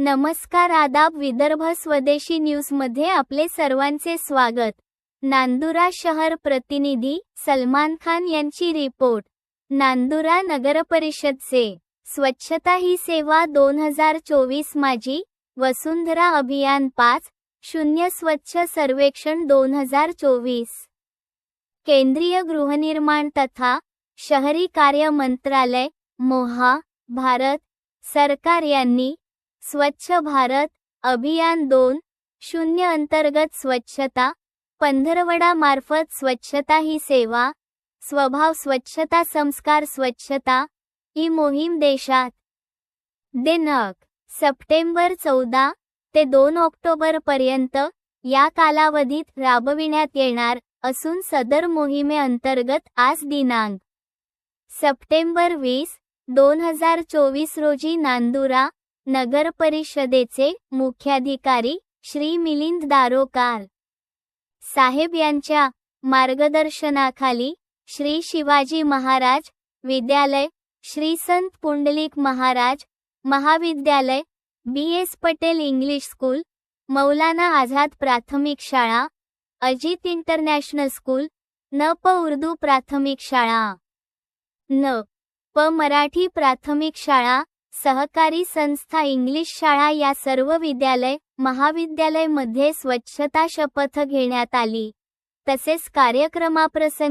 नमस्कार आदाब विदर्भ स्वदेशी न्यूजमध्ये आपले सर्वांचे स्वागत. नांदुरा शहर प्रतिनिधी सलमान खान यांची रिपोर्ट. नांदुरा नगरपरिषदचे स्वच्छता ही सेवा दोन हजार चोवीस माझी वसुंधरा अभियान पाच शून्य स्वच्छ सर्वेक्षण दोन हजार चोवीस. केंद्रीय गृहनिर्माण तथा शहरी कार्य मंत्रालय मोहा भारत सरकार यांनी स्वच्छ भारत अभियान दोन शून्य अंतर्गत स्वच्छता पंधरवडा मार्फत स्वच्छता ही सेवा स्वभाव स्वच्छता संस्कार स्वच्छता ही मोहीम देशात. दिनक सप्टेंबर चौदा ते दोन ऑक्टोबर पर्यंत या कालावधीत राबविण्यात येणार असून सदर मोहिमेअंतर्गत आज दिनांक सप्टेंबर वीस दोन हजार चोवीस रोजी नांदुरा नगर परिषदेचे मुख्याधिकारी श्री मिलिंद दारोकार. साहेब यांच्या मार्गदर्शनाखाली श्री शिवाजी महाराज विद्यालय श्री संत पुंडलिक महाराज महाविद्यालय B. S. Patel English school Maulana Azad प्राथमिक शाळा अजित इंटरनॅशनल स्कूल न प उर्दू प्राथमिक शाळा. न प मराठी प्राथमिक शाळा सहकारी संस्था इंग्लिश शाळा या सर्व विद्यालय महाविद्यालयमध्ये स्वच्छता शपथ घेण्यात आली. तसेच कार्यक्रमाप्रसंगी